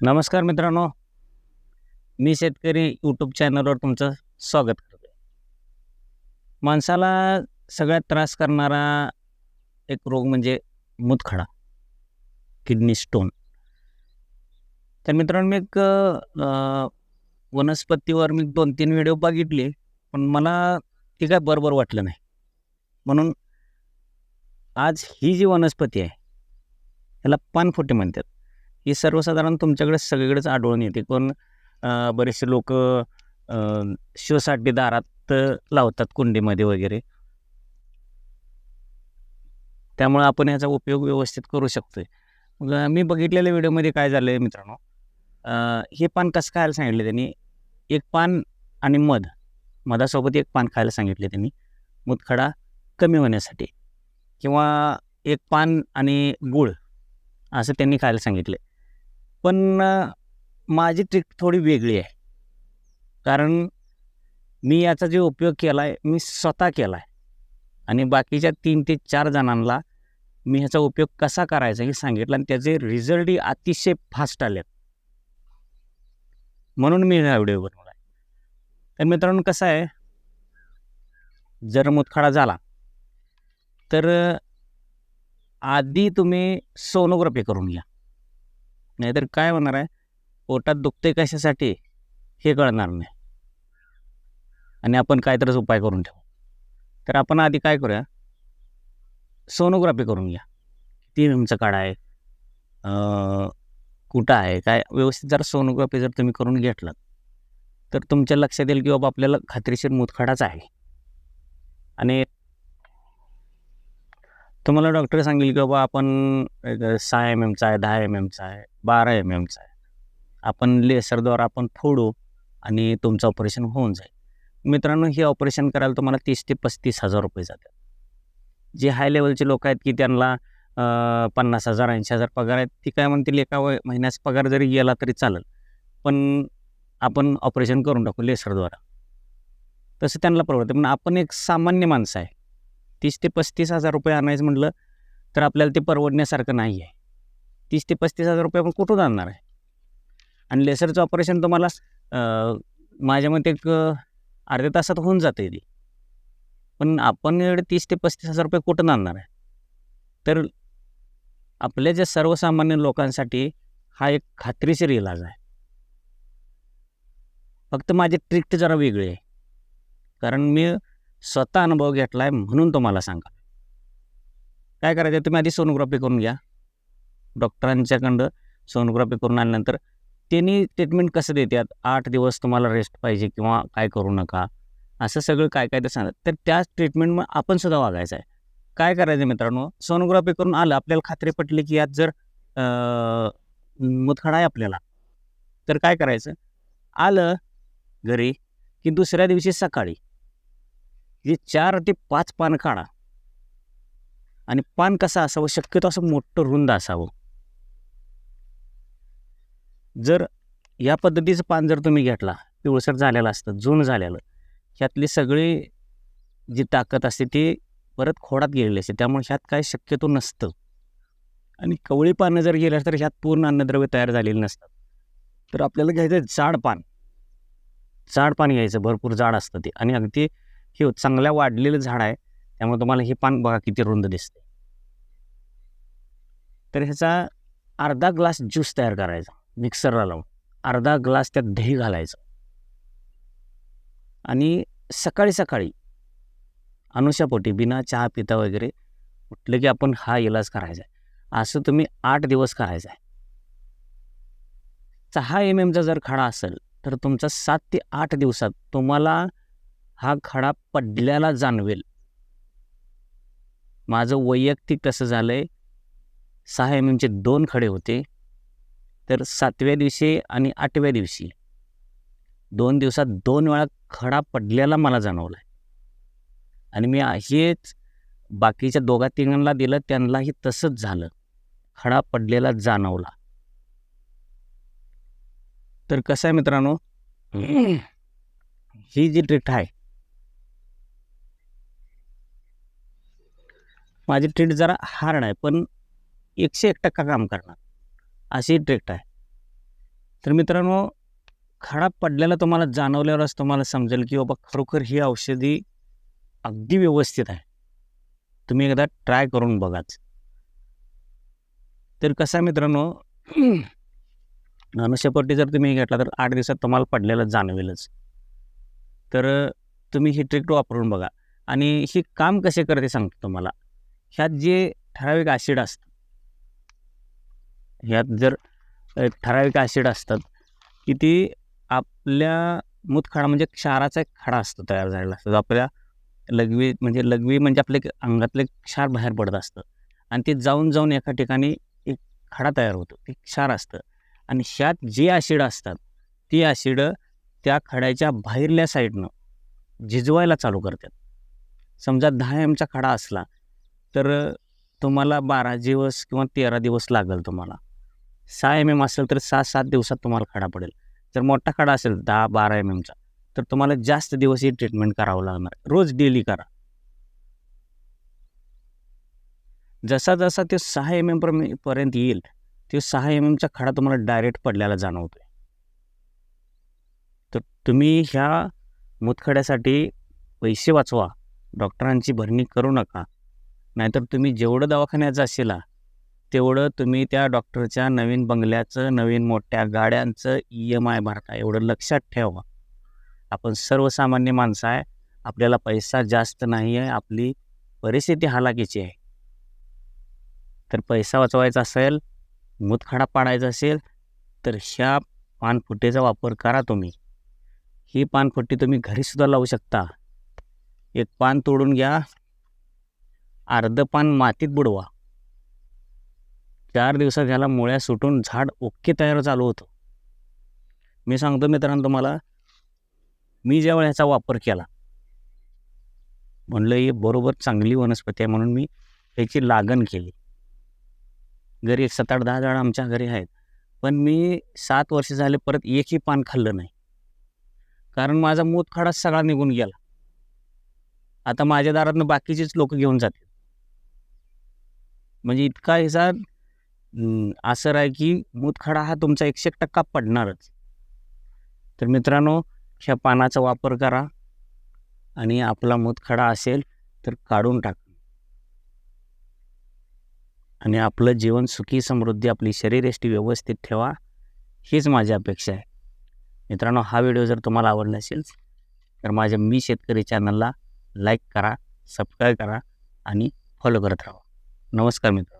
नमस्कार मित्रांनो. मी शेतकरी यूट्यूब चॅनलवर तुमचं स्वागत करतो माणसाला सगळ्यात त्रास करणारा एक रोग म्हणजे मुतखडा किडनी स्टोन तर मित्रांनो मी एक वनस्पतीवर मी दोन तीन व्हिडिओ बघितले पण मला ती काय बरोबर वाटलं नाही. म्हणून आज ही जी वनस्पती आहे याला पानफोटे म्हणतात. ही सर्वसाधारण तुमच्याकडे सगळीकडेच आढळून येते. पण बरेचसे लोक शोसाठी दारात लावतात कुंडीमध्ये वगैरे. त्यामुळे आपण ह्याचा उपयोग व्यवस्थित करू शकतोय. मग मी बघितलेल्या व्हिडिओमध्ये काय झालं आहे मित्रांनो हे पान कसं खायला सांगितलं त्यांनी? एक पान आणि मध. मधासोबत एक पान खायला सांगितले त्यांनी. मुतखडा कमी होण्यासाठी. किंवा एक पान आणि गूळ असं त्यांनी खायला सांगितलं पण माझी ट्रिक थोडी वेगळी आहे. कारण मी याचा जे उपयोग केला आहे मी स्वतः केला आहे आणि बाकीच्या तीन ते चार जणांना मी ह्याचा उपयोग कसा करायचा हे सांगितलं आणि त्याचे रिझल्टही अतिशय फास्ट आले म्हणून मी हा व्हिडिओ बनवला आहे तर मित्रांनो कसं आहे? जर मुतखडा झाला तर आधी तुम्ही सोनोग्राफी करून घ्या. नाहीतर काय होणार आहे? पोटात दुखते कशासाठी? हे कळणार नाही. आणि आपण काहीतरीच उपाय करून ठेवू. तर आपण आधी काय करूया? सोनोग्राफी करून घ्या. किती एमचा काढा आहे? कुठं आहे? काय? व्यवस्थित जर सोनोग्राफी जर तुम्ही करून घेतलात तर तुमच्या लक्षात येईल की बाबा आपल्याला खात्रीशीर मुतखडाच आहे. आणि तुम्हाला डॉक्टर सांगेल की बाबा आपण एक सहा एम एमचा आहे दहा एम एमचा आहे बारा एम एमचा आहे. आपण लेसरद्वारा आपण फोडू आणि तुमचं ऑपरेशन होऊन जाईल. मित्रांनो हे ऑपरेशन करायला तुम्हाला तीस ते पस्तीस हजार रुपये जातात. जे हाय लेवलचे लोक आहेत की त्यांना पन्नास हजार ऐंशी हजार पगार आहेत ती काय म्हणतील एका वय महिन्याचा पगार जरी गेला तरी चालेल. पण आपण ऑपरेशन करून टाकू लेसरद्वारा तसं त्यांना परवडतं. पण आपण एक सामान्य माणसं आहे. तीस ते पस्तीस हजार रुपये आणायचं म्हटलं तर आपल्याला ते परवडण्यासारखं नाही आहे तीस ते पस्तीस हजार रुपये आपण कुठून आणणार आहे? आणि लेसरचं ऑपरेशन तुम्हाला माझ्या मते एक अर्ध्या तासात होऊन जाते ते. पण आपण एवढे तीस ते पस्तीस हजार रुपये कुठून आणणार आहे? तर आपल्या ज्या सर्वसामान्य लोकांसाठी हा एक खात्रीशीर इलाज आहे. फक्त माझी ट्रिक जरा वेगळी आहे. कारण मी स्वतः अनुभव घेतला आहे म्हणून तुम्हाला सांगा. काय करायचं आहे, तुम्ही आधी सोनोग्राफी करून घ्या. डॉक्टरांच्याकडं सोनोग्राफी करून आल्यानंतर त्यांनी ट्रीटमेंट कसं देतात? आठ दिवस तुम्हाला रेस्ट पाहिजे किंवा काय करू नका? असं सगळं काय काय ते सांगतात. तर त्याच ट्रीटमेंट मग आपण सुद्धा वागायचं आहे. काय करायचं मित्रांनो? सोनोग्राफी करून आलं आपल्याला खात्री पटली की यात जर मुतखडा आहे आपल्याला. तर काय करायचं? आलं घरी की दुसऱ्या दिवशी सकाळी हे चार ते पाच पान काढा. आणि पान कसं असावं? शक्यतो असं मोठं रुंद असावं. जर या पद्धतीचं पान जर तुम्ही घेतला पिवळसर झालेलं असतं जून झालेलं ह्यातली सगळी जी ताकद असते ती परत खोडात गेलेली असते. त्यामुळे ह्यात काय शक्यतो नसतं. आणि कवळी पानं जर गेलं तर ह्यात पूर्ण अन्नद्रव्य तयार झालेली नसतात. तर आपल्याला घ्यायचं जाड पान. जाड पान घ्यायचं भरपूर जाड असतं ते. आणि अगदी हे चांगल्या वाढलेलं झाड आहे त्यामुळे तुम्हाला हे पान बघा किती रुंद दिसते तर ह्याचा अर्धा ग्लास ज्यूस तयार करायचा मिक्सरला लावून. अर्धा ग्लास त्यात दही घालायचं. आणि सकाळी सकाळी अनुशापोटी बिना चहा पिता वगैरे उठलं की आपण हा इलाज करायचा आहे. असं तुम्ही आठ दिवस करायचं आहे. सहा एम एमचा जर खडा असेल तर तुमचा सात ते आठ दिवसात तुम्हाला हा खडा पडल्याला जाणवेल. माझं वैयक्तिक तसं झालं आहे सहा एम एमचे दोन खडे होते. तर सातव्या दिवशी आणि आठव्या दिवशी दोन दिवसात दोन वेळा खडा पडल्याला मला जाणवला आहे आणि मी हेच बाकीच्या दोघा तिघांना दिलं त्यांनाही तसंच झालं. खडा पडलेला जाणवला. तर कसं आहे मित्रांनो? ही जी ट्रिक आहे माझी ट्रीट जरा हार्ड आहे पण एकशे एक टक्का काम करणार. अशी ट्रीट आहे. तर मित्रांनो खडा पडलेला तुम्हाला जाणवल्यावरच तुम्हाला समजेल की बाबा खरोखर ही औषधी अगदी व्यवस्थित आहे. तुम्ही एकदा ट्राय करून बघाच. तर कसं आहे मित्रांनो अनुषपट्टी जर तुम्ही घेतला तर आठ दिवसात तुम्हाला पडलेलं जाणवेलच. तर तुम्ही ही ट्रिक वापरून बघा. आणि ही काम कसे करते सांगतो तुम्हाला. ह्यात जे ठराविक ॲसिड असतं ह्यात जर ठराविक ॲसिड असतात की ती आपल्या मूतखडा म्हणजे क्षाराचा एक खडा असतो तयार झालेला असतो. आपल्या लघवी म्हणजे लघवी म्हणजे आपले एक अंगातले क्षार बाहेर पडत असतं. आणि ते जाऊन जाऊन एका ठिकाणी एक खडा तयार होतो ते क्षार असतं. आणि ह्यात जे ॲसिड असतात ती ॲसिडं त्या खड्याच्या बाहेरल्या साईडनं झिजवायला चालू करतात. समजा दहा एमचा खडा असला तर तुम्हाला बारा दिवस किंवा तेरा दिवस लागेल तुम्हाला. सहा एम एम असेल तर सहा सात दिवसात तुम्हाला खडा पडेल. जर मोठा खडा असेल दहा बारा एम एमचा तर तुम्हाला जास्त दिवस ही ट्रीटमेंट करावं लागणार. रोज डेली करा. जसा जसा ते सहा एम एम पर्यंत येईल ते सहा एम एमचा खडा तुम्हाला डायरेक्ट पडल्याला जाणवतोय. तर तुम्ही ह्या मुतखड्यासाठी पैसे वाचवा. डॉक्टरांची भरणी करू नका. नाहीतर तुम्ही जेवढं दवाखान्यात असेल तेवढं तुम्ही त्या डॉक्टरच्या नवीन बंगल्याचं नवीन मोठ्या गाड्यांचं ई एम आय भरता. एवढं लक्षात ठेवा. आपण सर्वसामान्य माणसं आहे. आपल्याला पैसा जास्त नाही आहे. आपली परिस्थिती हालाकीची आहे. तर पैसा वाचवायचा असेल मुतखडा पाडायचा असेल तर ह्या पानफुटीचा वापर करा तुम्ही. ही पानफुट्टी तुम्ही घरीसुद्धा लावू शकता. एक पान तोडून घ्या. अर्ध पान मातीत बुडवा. चार दिवसात ह्याला मुळ्या सुटून झाड ओके तयार चालू होतं. मी सांगतो मित्रांनो तुम्हाला मी ज्यावेळी ह्याचा वापर केला म्हणलं ही बरोबर चांगली वनस्पती आहे म्हणून मी ह्याची लागण केली. घरी एक सात आठ दहा झाडं आमच्या घरी आहेत पण मी सात वर्ष झाले परत एकही पान खाल्लं नाही. कारण माझा मूतखडाच सगळा निघून गेला. आता माझ्या दारातनं बाकीचेच लोक घेऊन जातील. म्हणजे इतका ह्याचा असर आहे की मूतखडा हा तुमचा एकशे टक्का पडणारच. तर मित्रांनो ह्या पानाचा वापर करा आणि आपला मूतखडा असेल तर काढून टाका. आणि आपलं जीवन सुखी समृद्धी आपली शरीरयष्टी व्यवस्थित ठेवा हीच माझी अपेक्षा आहे. मित्रांनो हा व्हिडिओ जर तुम्हाला आवडला असेल तर माझ्या मी शेतकरी चॅनलला लाईक करा सबस्क्राईब करा आणि फॉलो करत राहा. नमस्कार मित्र